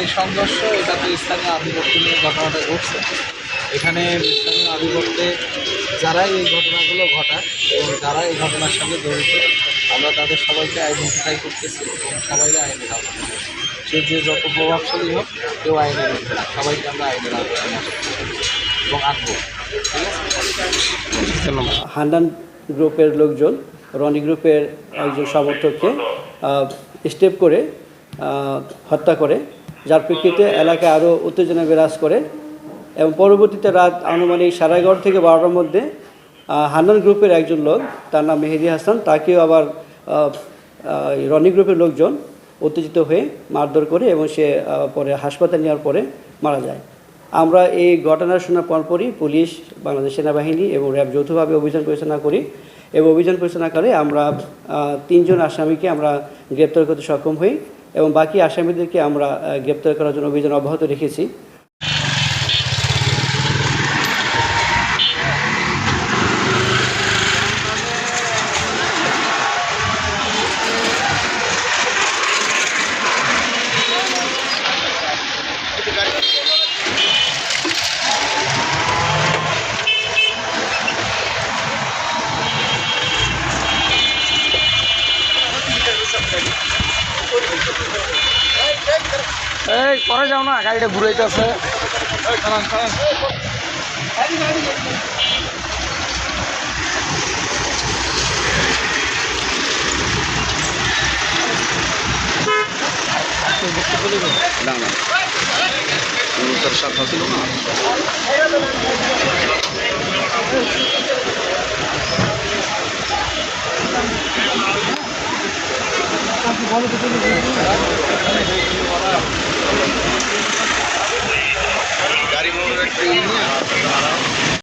এই সংঘর্ষ, এটা তো স্থানীয় আধিপত্য নিয়ে ঘটনাটা ঘটছে। এখানে স্থানীয় আধিপত্যে যারাই এই ঘটনাগুলো ঘটায় এবং যারা এই ঘটনার সঙ্গে জড়িত, আমরা তাদের সবাইকে আইডেন্টিফাই করতেছি এবং সবাইকে আওতায় সে যে যত প্রভাবশালী হোক, কেউ আইনে না। সবাইকে আমরা আওতায় এবং আনব। হান্ডান গ্রুপের লোকজন, রনি গ্রুপের একজন সমর্থককে স্টেপ করে হত্যা করে যার প্রেক্ষিতে এলাকায় আরও উত্তেজনা বিরাজ করে এবং পরবর্তীতে রাত আনুমানিক সাড়ে এগারো থেকে বারোটার মধ্যে হান্নান গ্রুপের একজন লোক, তার নাম মেহেদি হাসান, তাকেও আবার রনি গ্রুপের লোকজন উত্তেজিত হয়ে মারধর করে এবং সে পরে হাসপাতালে নেওয়ার পরে মারা যায়। আমরা এই ঘটনা শোনার পরপরই পুলিশ, বাংলাদেশ সেনাবাহিনী এবং র্যাব যৌথভাবে অভিযান পরিচালনা করি এবং অভিযান পরিচালনাকালে আমরা তিনজন আসামিকে আমরা গ্রেপ্তার করতে সক্ষম হই। এবং বাকি আসামিদেরকে আমরা গ্রেপ্তার করার জন্য অভিযান অব্যাহত রেখেছি। এই পরে যাও না গাড়িটা ঘুরাইতেছে না না তার সাথে ছিল না गाड़ी मोड़ रखी है